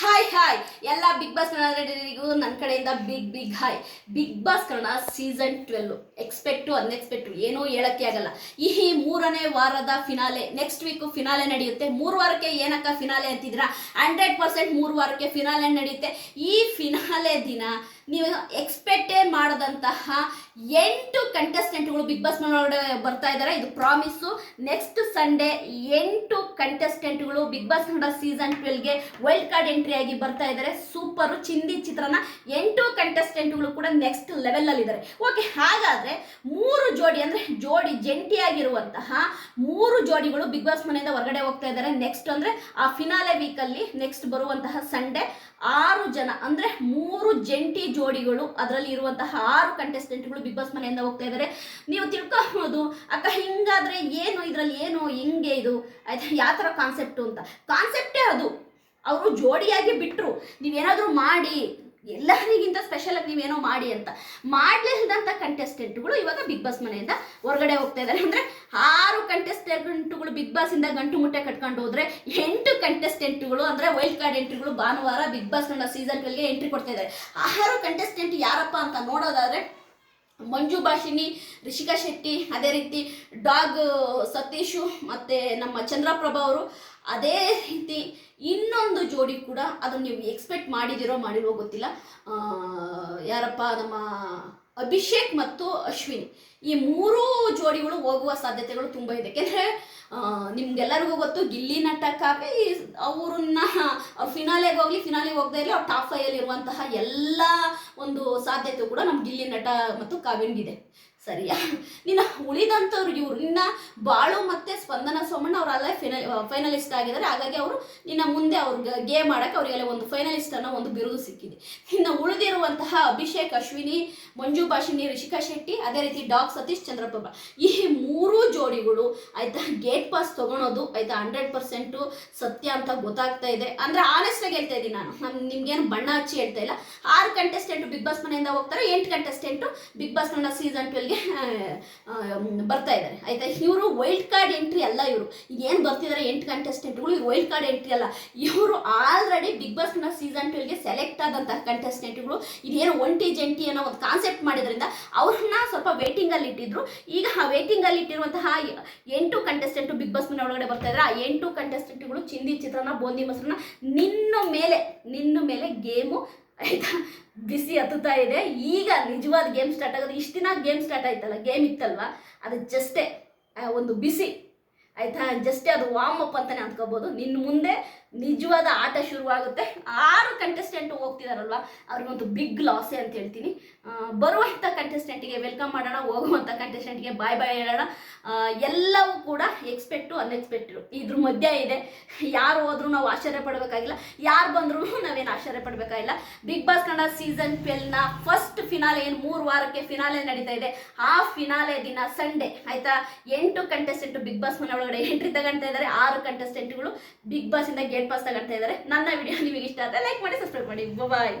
Hi hi ಎಲ್ಲ big boss Kannada ರೆಡಿಗೂ ನನ್ನ ಕಡೆಯಿಂದ big big hi big boss Kannada season twelve expect unexpected ಏನೂ ಹೇಳಕ್ಕೆ ಆಗಲ್ಲ. ಈ ಮೂರನೇ ವಾರದ ಫಿನಾಲೆ ನೆಕ್ಸ್ಟ್ ವೀಕು ಫಿನಾಲೆ ನಡೆಯುತ್ತೆ. ಮೂರು ವಾರಕ್ಕೆ ಏನಕ್ಕ ಫಿನಾಲೆ ಅಂತಿದ್ದೀರಾ? ಹಂಡ್ರೆಡ್ ಪರ್ಸೆಂಟ್ ಮೂರು ವಾರಕ್ಕೆ ಫಿನಾಲೆ ನಡೆಯುತ್ತೆ. ಈ ಫಿನಾಲೆ ದಿನ ನೀವು ಎಕ್ಸ್ಪೆಕ್ಟೇ ಮಾಡದಂತಹ ಎಂಟು ಕಂಟೆಸ್ಟೆಂಟ್ಗಳು ಬಿಗ್ ಬಾಸ್ ಒಳಗಡೆ ಬರ್ತಾ ಇದ್ದಾರೆ ಇದು ಪ್ರಾಮಿಸು ನೆಕ್ಸ್ಟ್ ಸಂಡೇ ಎಂಟು ಕಂಟೆಸ್ಟೆಂಟ್ಗಳು ಬಿಗ್ ಬಾಸ್ ಕನ್ನಡ ಸೀಸನ್ ಟ್ವೆಲ್ಗೆ ವೈಲ್ಡ್ ಕಾರ್ಡ್ ಎಂಟ್ರಿ ಆಗಿ ಬರ್ತಾ ಇದ್ದಾರೆ ಸೂಪರು ಚಿಂದಿ ಚಿತ್ರನ ಎಂಟು ಕಂಟೆಸ್ಟೆಂಟ್ಗಳು ಕೂಡ ನೆಕ್ಸ್ಟ್ ಲೆವೆಲಲ್ಲಿ ಇದ್ದಾರೆ ಓಕೆ ಹಾಗಾದ್ರೆ ಮೂರು ಜೋಡಿ ಅಂದ್ರೆ ಜೋಡಿ ಜಂಟಿಯಾಗಿರುವಂತಹ ಮೂರು ಜೋಡಿಗಳು ಬಿಗ್ ಬಾಸ್ ಮನೆಯಿಂದ ಹೊರಗಡೆ ಹೋಗ್ತಾ ಇದ್ದಾರೆ. ನೆಕ್ಸ್ಟ್ ಅಂದ್ರೆ ಆ ಫಿನಾಲೆ ವೀಕ್ ಅಲ್ಲಿ ನೆಕ್ಸ್ಟ್ ಬರುವಂತಹ ಸಂಡೇ ಆರು ಜನ ಅಂದ್ರೆ ಮೂರು ಜಂಟಿ ಜೋಡಿಗಳು ಅದರಲ್ಲಿ ಇರುವಂತಹ ಆರು ಕಂಟೆಸ್ಟೆಂಟ್ಗಳು ಬಿಗ್ ಬಾಸ್ ಮನೆಯಿಂದ ಹೋಗ್ತಾ ಇದ್ದಾರೆ. ನೀವು ತಿಳ್ಕೊಬಹುದು, ಅಕ್ಕ, ಹಿಂಗಾದ್ರೆ ಏನು ಇದರಲ್ಲಿ ಏನು, ಹಿಂಗೆ ಇದು? ಆಯ್ತಾ, ಯಾವ ಥರ ಕಾನ್ಸೆಪ್ಟು ಅಂತ? ಕಾನ್ಸೆಪ್ಟೇ ಅದು. ಅವರು ಜೋಡಿಯಾಗಿ ಬಿಟ್ಟರು ನೀವೇನಾದರೂ ಮಾಡಿ ಎಲ್ಲರಿಗಿಂತ ಸ್ಪೆಷಲ್ ಆಗಿ ನೀವೇನೋ ಮಾಡಿ ಅಂತ ಮಾಡಲಿಲ್ಲದಂಥ ಕಂಟೆಸ್ಟೆಂಟ್ಗಳು ಇವಾಗ ಬಿಗ್ ಬಾಸ್ ಮನೆಯಿಂದ ಹೊರಗಡೆ ಹೋಗ್ತಾ ಇದ್ದಾರೆ. ಅಂದರೆ ಆರು ಕಂಟೆಸ್ಟೆಂಟ್ಗಳು ಬಿಗ್ ಬಾಸ್ ಇಂದ ಗಂಟು ಮುಟ್ಟೆ ಕಟ್ಕೊಂಡು ಹೋದ್ರೆ ಎಂಟು ಕಂಟೆಸ್ಟೆಂಟ್ಗಳು ಅಂದರೆ ವೈಲ್ಡ್ ಕಾರ್ಡ್ ಎಂಟ್ರಿಗಳು ಭಾನುವಾರ ಬಿಗ್ ಬಾಸ್ನ ಸೀಸನ್ ಎಂಟ್ರಿ ಕೊಡ್ತಾ ಇದ್ದಾರೆ. ಆರು ಕಂಟೆಸ್ಟೆಂಟ್ ಯಾರಪ್ಪ ಅಂತ ನೋಡೋದಾದ್ರೆ ಮಂಜು ಭಾಷಿಣಿ, ರಿಷಿಕಾ ಶೆಟ್ಟಿ, ಅದೇ ರೀತಿ ಡಾಗ್ ಸತೀಶು ಮತ್ತು ನಮ್ಮ ಚಂದ್ರಪ್ರಭಾ ಅವರು. ಅದೇ ರೀತಿ ಇನ್ನೊಂದು ಜೋಡಿ ಕೂಡ ಅದನ್ನು ನೀವು ಎಕ್ಸ್ಪೆಕ್ಟ್ ಮಾಡಿದಿರೋ ಮಾಡಿರೋ ಗೊತ್ತಿಲ್ಲ. ಯಾರಪ್ಪ, ನಮ್ಮ ಅಭಿಷೇಕ್ ಮತ್ತು ಅಶ್ವಿನಿ. ಈ ಮೂರೂ ಜೋಡಿಗಳು ಹೋಗುವ ಸಾಧ್ಯತೆಗಳು ತುಂಬ ಇದೆ. ಯಾಕೆಂದರೆ ನಿಮ್ಗೆಲ್ಲರಿಗೂ ಗೊತ್ತು, ಗಿಲ್ಲಿ ನಟ ಕಾವ್ಯ ಈ ಅವ್ರನ್ನ ಅವ್ರು ಫಿನಾಲೆಗೆ ಹೋಗ್ಲಿ ಫಿನಾಲೆಗೆ ಹೋಗದೇ ಇರಲಿ, ಅವ್ರು ಟಾಪ್ ಫೈಯಲ್ಲಿ ಇರುವಂತಹ ಎಲ್ಲ ಒಂದು ಸಾಧ್ಯತೆ ಕೂಡ ನಮ್ಮ ಗಿಲ್ಲಿ ನಟ ಮತ್ತು ಕಾವ್ಯನಿಗಿದೆ ಸರಿಯಾ? ನಿನ್ನ ಉಳಿದಂಥವ್ರು ಇವ್ರು. ನಿನ್ನ ಬಾಳು ಮತ್ತೆ ಸ್ಪಂದನ ಸೋಮಣ್ಣ ಅವ್ರು ಅಲ್ಲೇ ಫೈನಲ್ ಫೈನಲಿಸ್ಟ್ ಆಗಿದ್ದಾರೆ. ಹಾಗಾಗಿ ಅವರು ನಿನ್ನ ಮುಂದೆ ಅವ್ರಿಗೆ ಗೇಮ್ ಆಡಕ್ಕೆ ಅವರಿಗೆಲ್ಲ ಒಂದು ಫೈನಲಿಸ್ಟ್ ಅನ್ನೋ ಒಂದು ಬಿರುದು ಸಿಕ್ಕಿದೆ. ಇನ್ನು ಉಳಿದಿರುವಂತಹ ಅಭಿಷೇಕ್, ಅಶ್ವಿನಿ, ಮಂಜು ಭಾಷಿಣಿ, ರಿಷಿಕಾ ಶೆಟ್ಟಿ, ಅದೇ ರೀತಿ ಡಾಕ್ ಸತೀಶ್, ಚಂದ್ರಪ್ರಭಾ. ಈ ಮೂರು ಜೋಡಿಗಳು ಆಯ್ತಾ ಗೇಟ್ ಪಾಸ್ ತಗೊಳೋದು ಆಯ್ತಾ ಹಂಡ್ರೆಡ್ ಪರ್ಸೆಂಟು ಸತ್ಯ ಅಂತ ಗೊತ್ತಾಗ್ತಾ ಇದೆ. ಅಂದ್ರೆ ಆನೆಸ್ಟ್ ಆಗಿ ಹೇಳ್ತಾ ಇದ್ದೀನಿ ನಾನು. ನಮ್, ನಿಮ್ಗೇನು ಬಣ್ಣ ಹಚ್ಚಿ ಹೇಳ್ತಾ ಇಲ್ಲ. ಆರು ಕಂಟೆಸ್ಟೆಂಟ್ ಬಿಗ್ ಬಾಸ್ ಮನೆಯಿಂದ ಹೋಗ್ತಾರೆ. ಎಂಟು ಕಂಟೆಸ್ಟೆಂಟು ಬಿಗ್ ಬಾಸ್ ಮನೆ ಸೀಸನ್ ಟ್ವೆಲ್ಗೆ ಬರ್ತಾ ಇದ್ದಾರೆ. ಆಯ್ತಾ? ಇವರು ವೈಲ್ಡ್ ಕಾರ್ಡ್ ಎಂಟ್ರಿ ಅಲ್ಲ ಇವರು. ಏನು ಬರ್ತಿದ್ದಾರೆ ಎಂಟು ಕಂಟೆಸ್ಟೆಂಟ್ಗಳು ಇವರು ವೈಲ್ಡ್ ಕಾರ್ಡ್ ಎಂಟ್ರಿ ಅಲ್ಲ. ಇವರು already big boss Kannada season ಟ್ವೆಲ್ಗೆ select ಆದಂತಹ ಕಂಟೆಸ್ಟೆಂಟ್ಗಳು ಇದೇನು ಒಂಟಿ ಜಂಟಿ ಅನ್ನೋ ಒಂದು ಕಾನ್ಸೆಪ್ಟ್ ಮಾಡಿದ್ರಿಂದ ಅವ್ರನ್ನ ಸ್ವಲ್ಪ ವೇಟಿಂಗಲ್ಲಿ ಇಟ್ಟಿದ್ರು. ಈಗ ಆ ವೇಟಿಂಗಲ್ಲಿ ಇಟ್ಟಿರುವಂತಹ ಎಂಟು ಕಂಟೆಸ್ಟೆಂಟು ಬಿಗ್ ಬಾಸ್ ಮನೆ ಒಳಗಡೆ ಬರ್ತಾ ಇದ್ದಾರೆ ಆ ಎಂಟು ಕಂಟೆಸ್ಟೆಂಟ್ಗಳು ಚಿಂದಿ ಚಿತ್ರನ ಬೋಂದಿ ಮೊಸರನ್ನ, ನಿನ್ನ ಮೇಲೆ ನಿನ್ನ ಮೇಲೆ ಗೇಮು ಆಯ್ತಾ? ಬಿಸಿ ಹತ್ತುತ್ತಾ ಇದೆ. ಈಗ ನಿಜವಾದ ಗೇಮ್ ಸ್ಟಾರ್ಟ್ ಆಗೋದು, ಇಷ್ಟು ದಿನ ಗೇಮ್ ಸ್ಟಾರ್ಟ್ ಆಯ್ತಲ್ಲ ಗೇಮ್ ಇತ್ತಲ್ವ? ಅದು ಜಸ್ಟೇ ಒಂದು ಬಿಸಿ. ಆಯ್ತಾ? ಜಸ್ಟೇ ಅದು ವಾಮ್ ಅಪ್ ಅಂತಾನೆ ಅಂದ್ಕೋಬೋದು. ನಿನ್ನ ಮುಂದೆ ನಿಜವಾದ ಆಟ ಶುರುವಾಗುತ್ತೆ. ಆರು ಕಂಟೆಸ್ಟೆಂಟ್ ಹೋಗ್ತಿದಾರಲ್ವ? ಅವ್ರಿಗೊಂದು ಬಿಗ್ ಲಾಸೆ ಅಂತ ಹೇಳ್ತೀನಿ. ಬರುವಂಥ ಕಂಟೆಸ್ಟೆಂಟಿಗೆ ವೆಲ್ಕಮ್ ಮಾಡೋಣ ಹೋಗುವಂಥ ಕಂಟೆಸ್ಟೆಂಟ್ಗೆ ಬಾಯ್ ಬಾಯ್ ಹೇಳೋಣ. ಎಲ್ಲವೂ ಕೂಡ ಎಕ್ಸ್ಪೆಕ್ಟು ಅನ್ಎಕ್ಸ್ಪೆಕ್ಟು ಇದ್ರ ಮಧ್ಯ ಇದೆ. ಯಾರು ಹೋದ್ರೂ ನಾವು ಆಶ್ಚರ್ಯ ಪಡಬೇಕಾಗಿಲ್ಲ. ಯಾರು ಬಂದ್ರೂ ನಾವೇನು ಆಶ್ಚರ್ಯ ಪಡಬೇಕಾಗಿಲ್ಲ. ಬಿಗ್ ಬಾಸ್ ಕನ್ನಡ ಸೀಸನ್ ಟ್ವೆಲ್ನ ಫಸ್ಟ್ ಫಿನಾಲೆ ಏನು ಮೂರು ವಾರಕ್ಕೆ ಫಿನಾಲೆ ನಡೀತಾ ಇದೆ. ಆ ಫಿನಾಲೆ ದಿನ ಸಂಡೇ ಆಯ್ತಾ? ಎಂಟು ಕಂಟೆಸ್ಟೆಂಟ್ ಬಿಗ್ ಬಾಸ್ ಮನೆ ಒಳಗಡೆ ಎಂಟ್ರಿ ತಗೊಳ್ತಾ ಇದ್ದಾರೆ ಆರು ಕಂಟೆಸ್ಟೆಂಟ್ಗಳು ಬಿಗ್ ಬಾಸ್ ಇಂದ ಗೇಟ್ ಪಾಸ್ ತಗೊಳ್ತಾ ಇದ್ದಾರೆ. ನನ್ನ ವಿಡಿಯೋ ನಿಮಗೆ ಇಷ್ಟ ಆದರೆ ಲೈಕ್ ಮಾಡಿ ಸಬ್ಸ್ಕ್ರೈಬ್ ಮಾಡಿ. ಬಾಯ್